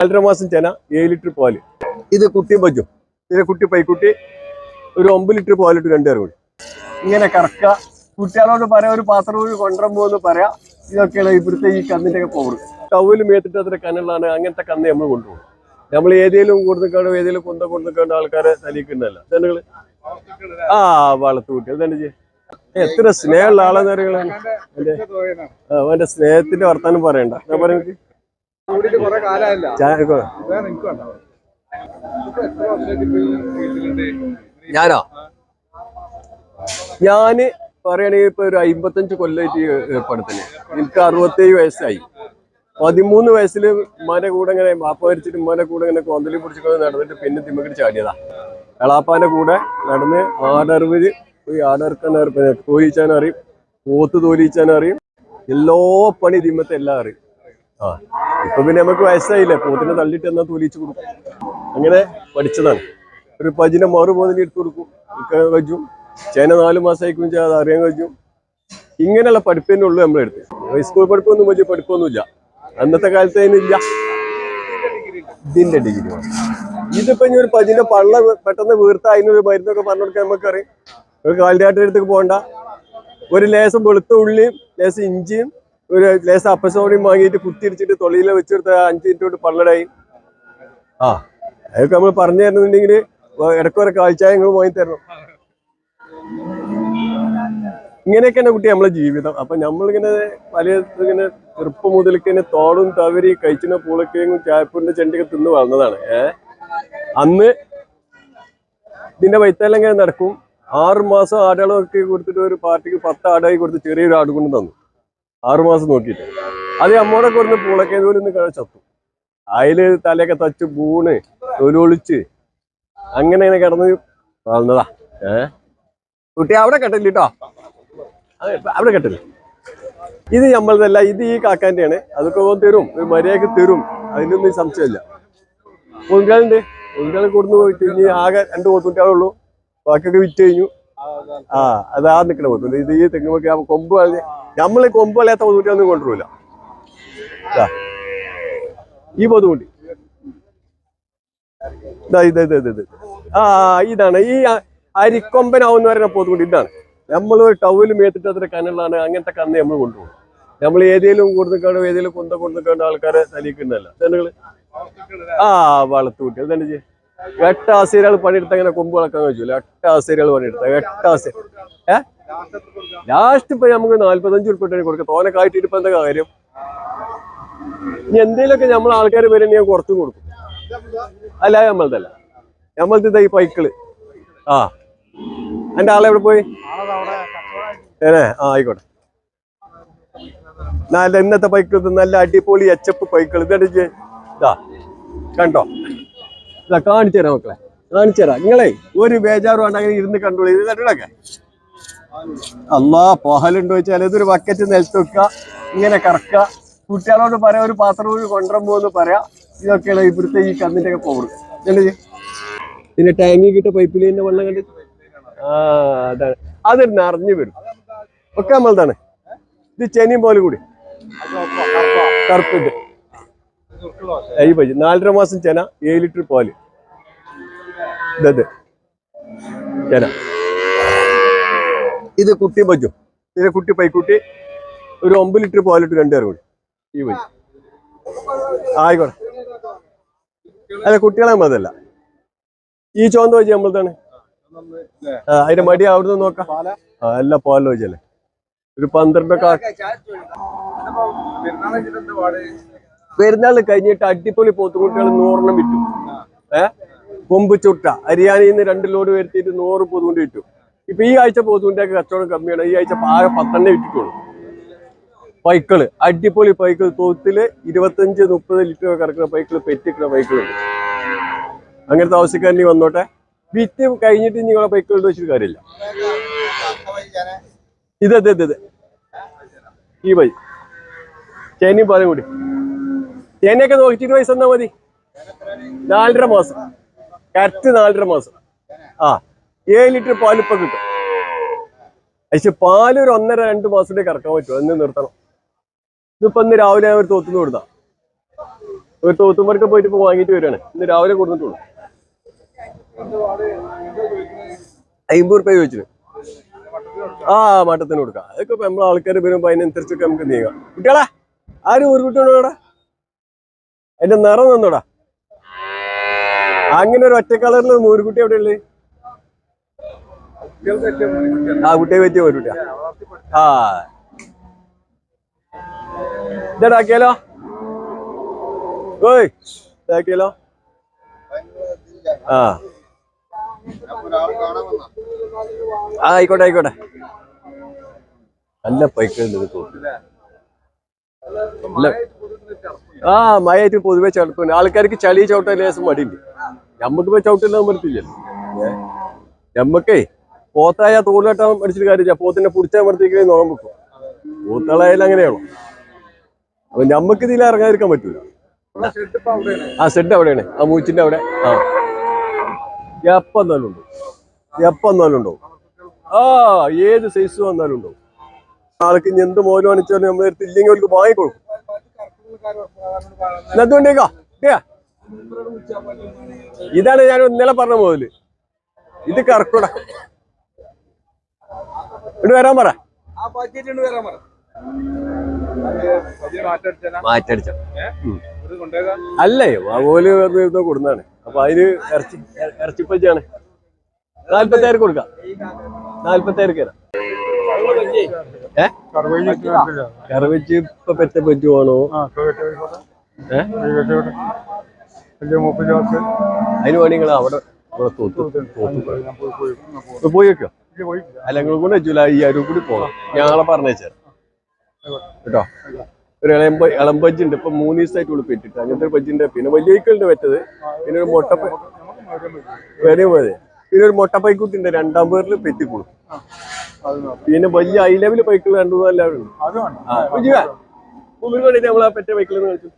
നാലര മാസം ചെന ഏഴ് ലിറ്റർ പാൽ. ഇത് കുട്ടിയും പറ്റും. ഇതിന് കുട്ടി പൈക്കുട്ടി ഒരു ഒമ്പത് ലിറ്റർ പാലിട്ട് രണ്ടുപേരും കൂടി. ഇങ്ങനെ കറക്ക. കുട്ടികളോട് പറയാം ഒരു പാത്രം കൂടി കൊണ്ടുവരാൻ പോകുന്നു പറയാം. ഇതൊക്കെയാണ് ഇവിടുത്തെ ഈ കന്നിന്റെ ഒക്കെ പവർ ടവൽ മേത്തിട്ട് അത്ര കന്നുകളാണ് അങ്ങനത്തെ കന്ന് നമ്മൾ കൊണ്ടുപോകും. നമ്മൾ ഏതെങ്കിലും കൊടുക്കാണ്ടോ ഏതെങ്കിലും കൊന്ത കണ്ട ആൾക്കാരെ തലിക്കുന്നല്ല ജനങ്ങൾ ആ വളർത്തു കുട്ടി. ചെയ്യ. എത്ര സ്നേഹമുള്ള ആളെന്ന് ആ, അവന്റെ സ്നേഹത്തിന്റെ വർത്താനം പറയണ്ട. ഞാൻ പറയുന്നത് ഞാനോ? ഞാൻ പറയുകയാണെങ്കിൽ ഇപ്പൊ ഒരു അമ്പത്തഞ്ച് കൊല്ലമായിട്ട് ഏർപ്പെടുത്തൽ എനിക്ക് അറുപത്തേഴ് വയസ്സായി. പതിമൂന്ന് വയസ്സിൽ ഉമ്മാന്റെ കൂടെ ഇങ്ങനെ മാപ്പ വരച്ചിട്ട് ഉമ്മാന്റെ കൂടെ ഇങ്ങനെ കോന്തലി പിടിച്ചിട്ട് നടന്നിട്ട് പിന്നെ തിമ്മക്കിട്ട് ചാടിയതാ. എളാപ്പാന്റെ കൂടെ നടന്ന് ആടറിവ് പോയി ആടർക്കാൻ അറിയും. തോലിച്ചാൻ അറിയും പോത്ത് തോലിച്ചാൻ അറിയും എല്ലാ പണി തിമ്മത്തെ എല്ലാം അറിയും. ഇപ്പൊ പിന്നെ നമുക്ക് വയസ്സായില്ലേ? പോത്തിനെ തള്ളിട്ട് എന്നാ തോലിച്ചു കൊടുക്കും? അങ്ങനെ പഠിച്ചതാണ്. ഒരു പജിനെ മറു പോതിന് എടുത്തു കൊടുക്കും. കഴിഞ്ഞു ചേന നാല് മാസമായിക്കും അത് അറിയാൻ കഴിച്ചും. ഇങ്ങനെയുള്ള പഠിപ്പ് തന്നെ നമ്മളെടുത്ത് നമ്മുടെ അടുത്ത് സ്കൂൾ പഠിപ്പൊന്നും വലിയ പഠിപ്പൊന്നുമില്ല. അന്നത്തെ കാലത്ത് അതിനില്ല. ഇതിന്റെ ഡിഗ്രി ഇതിപ്പോ ഇനി ഒരു പജിന്റെ പള്ള പെട്ടെന്ന് വീർത്ത അതിനൊരു മരുന്നൊക്കെ പറഞ്ഞു കൊടുക്കാൻ നമുക്കറിയാം. ഒരു കാലിയാട്ടിന്റെ അടുത്തേക്ക് പോകണ്ട. ഒരു ലേസം വെളുത്ത ഉള്ളിയും ലേസം ഇഞ്ചിയും ഒരു ലേസം അപ്പസോണിയും വാങ്ങിയിട്ട് കുത്തിരിച്ചിട്ട് തൊളിയിലെ വെച്ചെടുത്ത അഞ്ച് മിനിറ്റ് കൊണ്ട് പള്ളടായി ആ. അതൊക്കെ നമ്മൾ പറഞ്ഞു തരുന്നുണ്ടെങ്കിൽ ഇടയ്ക്കൊരു കാഴ്ച നിങ്ങൾ വാങ്ങി തരണം. ഇങ്ങനെയൊക്കെയാണ് കുട്ടി നമ്മളെ ജീവിതം. അപ്പൊ നമ്മളിങ്ങനെ പല ഇങ്ങനെ ചെറുപ്പം മുതലേക്ക് തന്നെ തോടും തവരി കഴിച്ചിന പൂളക്കേങ്ങും ചായപ്പൂരിന്റെ ചെണ്ടിയൊക്കെ തിന്ന് വളർന്നതാണ്. ഏഹ് അന്ന് ഇതിന്റെ വൈത്തലങ്ങനെ നടക്കും. ആറ് മാസം ആടുകളൊക്കെ കൊടുത്തിട്ട് ഒരു പാർട്ടിക്ക് പത്ത് ആടായി കൊടുത്ത് ചെറിയൊരു ആട് കൊണ്ട് തന്നു. ആറു മാസം നോക്കിയിട്ട്. അത് അമ്മോടെ കൊടുന്ന് പൂളക്കേതൂരിൽ ഒന്ന് ചത്തു. അതിൽ തലയൊക്കെ തച്ച് പൂണ് തൊലൊളിച്ച് അങ്ങനെ ഇങ്ങനെ കിടന്ന് വളർന്നതാ. ഏ? കുട്ടി അവിടെ കെട്ടില്ല കേട്ടോ. അവിടെ കെട്ടില്ല. ഇത് നമ്മളതല്ല ഇത് ഈ കാക്കാന്റെയാണ് അതൊക്കെ തരും ഒരു മര്യാദയ്ക്ക് തരും. അതിനൊന്നും സംശയമില്ല. പൊങ്കാലുണ്ട്. പൊങ്കാൽ കൊടുന്ന് പോയിട്ട് ഇനി ആകെ രണ്ട് പോത്തുകുട്ടികളേ ഉള്ളൂ ബാക്കിയൊക്കെ വിറ്റ് കഴിഞ്ഞു. ആ അത് അതാ നിൽക്കണ പോത്തുണ്ട്. ഇത് ഈ തെങ്ങുമൊക്കെ കൊമ്പ് കളഞ്ഞ് കൊമ്പ് കൊമ്പ് കളയാത്ത ഒന്നും കൊണ്ടുവരില്ല. ഈ പോത്തുകുട്ടി ഇതാ ഇതാണ്. ഈ അരിക്കൊമ്പനാവുന്ന പറയുന്ന പോത്തുകുട്ടി ഇതാണ്. നമ്മൾ ടൗവിൽ മേത്തിട്ട് അത്ര കനലാണ്. അങ്ങനത്തെ കന്ന് നമ്മൾ കൊണ്ടുപോകും. നമ്മൾ ഏതെങ്കിലും കൊടുത്തിക്കാണ്ടോ ഏതെങ്കിലും കൊന്ത കൊടുത്തിക്കാണ്ടോ ആൾക്കാരെ തലിക്കുന്നല്ല ജനങ്ങൾ ആ വളർത്തുകുട്ടി അതാണ് ചെയ്യ? എട്ട് ആസേരികൾ പണിയെടുത്ത് അങ്ങനെ കൊമ്പ് വളക്കാൻ കഴിച്ചില്ല എട്ട് പണിയെടുത്ത. എട്ട് ഏഹ് ലാസ്റ്റ് ഇപ്പൊ നമുക്ക് നാല്പത്തഞ്ച് ഉൾപ്പെട്ടു കൊടുക്കാം. തോനെ കാട്ടിട്ട് ഇപ്പൊ എന്താ കാര്യം? ഇനി എന്തെങ്കിലുമൊക്കെ നമ്മൾ ആൾക്കാർ വരെ ഞാൻ കുറച്ചും കൊടുക്കും. അല്ല നമ്മളതല്ല. നമ്മളത് ഈ പൈക്കിൾ. ആ. എന്റെ ആളെവിടെ പോയി? ഏനെ? ആ ആയിക്കോട്ടെ. നല്ല ഇന്നത്തെ പൈക്കിൾ നല്ല അടിപൊളി എച്ചപ്പ് പൈക്കിൾ ഇതടിച്ച് ഇതാ. കണ്ടോ? ഇതാ കാണിച്ചു തരാം മക്കളെ. കാണിച്ചു തരാം. നിങ്ങളെ ഒരു ബേജാറും ഉണ്ടെങ്കിൽ ഇരുന്ന് കണ്ടോളൂ. ഇത് കണ്ടോക്കെ അല്ലാ പോഹലുണ്ടോ വെച്ചാൽ ഇതൊരു ബക്കറ്റ് നിലത്ത് വെക്കുക ഇങ്ങനെ കറക്കുക. കുട്ടികളോട് പറയാം ഒരു പാത്രം കൂടി കൊണ്ടുവരാൻ പോകുന്ന പറയാം. ഇതൊക്കെയാണ് ഇവിടുത്തെ ഈ കന്നിന്റെ ഒക്കെ പവർ എന്നിട്ട് പിന്നെ ടൈമിൽ കിട്ടിയ പൈപ്പിൽ തന്നെ വെള്ളം കണ്ട്. ആ അതാണ്. അത് നിറഞ്ഞു വരും. ഒക്കെ നമ്മളതാണ്. ഇത് ചെനിയും പോലെ കൂടി. കറുപ്പിട്ട്. ഈ പൈ നാലര മാസം ചെന ഏഴ് ലിറ്റർ പാൽ. ഇതെ. ചെന. ഇത് കുട്ടി പറ്റും. ഇതിനെ കുട്ടി പൈക്കുട്ടി ഒരു ഒമ്പത് ലിറ്റർ പോലിട്ട് രണ്ടുപേർ കൂടി. ഈ വഴി. ആയിക്കോട്ടെ. അല്ല കുട്ടികളെ മതല്ല ഈ ചോന്ത വെച്ച് നമ്മളതാണ് അതിന്റെ മടി അവിടുന്ന് നോക്കാം. ആ എല്ലാ പോലെ വെച്ചല്ലേ ഒരു പന്ത്രണ്ടൊക്കെ ആ- പെരുന്നാൾ കഴിഞ്ഞിട്ട് അടിപൊളി പോത്തുകുട്ടികൾ നൂറെണ്ണം വിറ്റു. ഏഹ് കൊമ്പ് ചുട്ട. ഹരിയാനയിൽ നിന്ന് രണ്ട് ലോഡ് വരുത്തിയിട്ട് നൂറ് പൊതുകൊണ്ട് വിറ്റു. ഇപ്പൊ ഈ ആഴ്ച പോത്തുകുണ്ടിയൊക്കെ കച്ചവടം കമ്മിയാണ്. ഈ ആഴ്ച ആകെ പത്തെണ്ണേ വിറ്റിട്ടുള്ളൂ. പൈക്കൾ. അടിപൊളി പൈക്കൾ തോത്തിൽ ഇരുപത്തഞ്ച് മുപ്പത് ലിറ്റർ ഒക്കെ കിടക്കുന്ന പൈക്കിൾ പെറ്റിക്കുന്ന പൈക്കിളുണ്ട്. അങ്ങനത്തെ ആവശ്യക്കാരനി വന്നോട്ടെ. വിറ്റ് കഴിഞ്ഞിട്ട് നിങ്ങളെ പൈക്കളുടെ വെച്ചിട്ട് കാര്യമില്ല. ഇത് അതെ അതെ ഈ വഴി. ചേനയും പാലും കൂടി. ചേനയൊക്കെ നോക്കിയിട്ട് പൈസ തന്നാ മതി. നാലര മാസം. കറക്റ്റ് നാലര മാസം. ആ. ഏഴ് ലിറ്റർ പാൽ ഇപ്പൊ കിട്ടും. പക്ഷെ പാൽ ഒരു ഒന്നര രണ്ട് മാസത്തേക്ക് ഇറക്കാൻ പറ്റുമോ എന്ന് നിർത്തണം. ഇതിപ്പോ ഇന്ന് രാവിലെ ഞാൻ ഒരു തോത്തുനിന്ന് കൊടുത്താ. ഒരു തോത്തുമ്പോഴൊക്കെ പോയിട്ട് ഇപ്പൊ വാങ്ങിയിട്ട് വരികയാണ്. ഇന്ന് രാവിലെ കൊടുത്തിട്ടുള്ളൂ. അമ്പത് റുപ്യ ചോദിച്ചിട്ട് ആ മട്ടത്തിന് കൊടുക്കാം. അതൊക്കെ ഇപ്പൊ നമ്മളെ ആൾക്കാർ വരുമ്പോ അതിനനുസരിച്ചൊക്കെ നമുക്ക് നീങ്ങാം. കുട്ടികളാ ആരും ഒരു കുട്ടിയോട് വേടാ അതിന്റെ നിറം തന്നോടാ അങ്ങനെ ഒരു ഒറ്റ കളറിൽ നൂറുകുട്ടി എവിടെ ആ കുട്ടിയെ പറ്റിയ ഒരു കുട്ടിയാ. ഓയ് ഇതാക്കിയാലോ? ആ. ആയിക്കോട്ടെ ആയിക്കോട്ടെ. നല്ല പൈക്കുണ്ട്. ആ മഴയായിട്ട് പൊതുവെ ചവിട്ടുന്നുണ്ട്. ആൾക്കാർക്ക് ചളി ചവിട്ടാൻ ലേസം മടിയുണ്ട്. നമ്മക്ക് ചവിട്ടില്ല ഏ? നമ്മക്കേ പോത്തായ തോളിലട്ടാൻ പഠിച്ചിട്ട് കാര്യമില്ല. പോത്തിനെ പിടിച്ചാൽ മടത്തേക്ക് നോക്കാൻ വെക്കും. പോത്തുകളായാലും അങ്ങനെയാണോ? അപ്പൊ നമ്മക്ക് ഇതിൽ ഇറങ്ങാതിരിക്കാൻ പറ്റൂല. ആ സെഡ് അവിടെയാണ്. ആ മൂച്ചിന്റെ അവിടെ. ആ. എപ്പ എന്നാലും ഉണ്ടോ? എപ്പ എന്നാലും ഉണ്ടോ? ആ ഏത് സൈസ് വന്നാലും ഉണ്ടോ? ആൾക്ക് ഇനി എന്ത് മോൽ കാണിച്ചാലും നമ്മൾ ഇല്ലെങ്കിൽ അവർക്ക് വാങ്ങിക്കൊടുക്കും. ഇതാണ് ഞാൻ ഇന്നലെ പറഞ്ഞ മുതൽ. ഇത് കറക്കൂട ഇവിടെ വരാൻ പറ. ആ പറ്റിയിട്ടുണ്ട് വരാൻ പറ. വലിയ മാറ്റടിച്ചാ. മാറ്റടിച്ച ഇത് കൊണ്ടുപോകാം അല്ലേ? ഓൽ വെറുതെ കൊടുന്നാണ്. അപ്പൊ അതിന് ഇറച്ചി ഇറച്ചിപ്പച്ചാണ് നാല്പത്തായിരം കൊടുക്കാം. നാല്പത്തായിരം തരാം. കറവച്ച് ഇപ്പൊ പെറ്റ പറ്റുവാണോ അതിന് വേണ്ടി നിങ്ങൾ അവിടെ പോയി വെക്കോ. അല്ല കൂടെ ജൂലൈ അയ്യായിരം കൂടി പോകാം ഞങ്ങളെ പറഞ്ഞേച്ചാ കേട്ടോ? ഒരു ഇളമ്പ ഇളമ്പജ്ജി ഉണ്ട് ഇപ്പൊ മൂന്ന് ദിവസമായിട്ട് ഉള്ളു പെറ്റിട്ട് അങ്ങനത്തെ ഒരു ബജ്ജിണ്ട്. പിന്നെ വലിയ വെഹിക്കിളുണ്ട് വെറ്റത് പിന്നെ ഒരു മുട്ട വേറെ പോയത് പിന്നെ ഒരു മുട്ടപ്പൈക്കുട്ടി ഉണ്ട് രണ്ടാം പേരിൽ പെറ്റിക്കൂടും പിന്നെ വലിയ ഹൈ ലെവൽ ബൈക്കുകൾ രണ്ടു മൂന്ന് എല്ലാവരും ഉണ്ട്. നമ്മളാ പെറ്റ ബൈക്കിൽ കളിച്ചു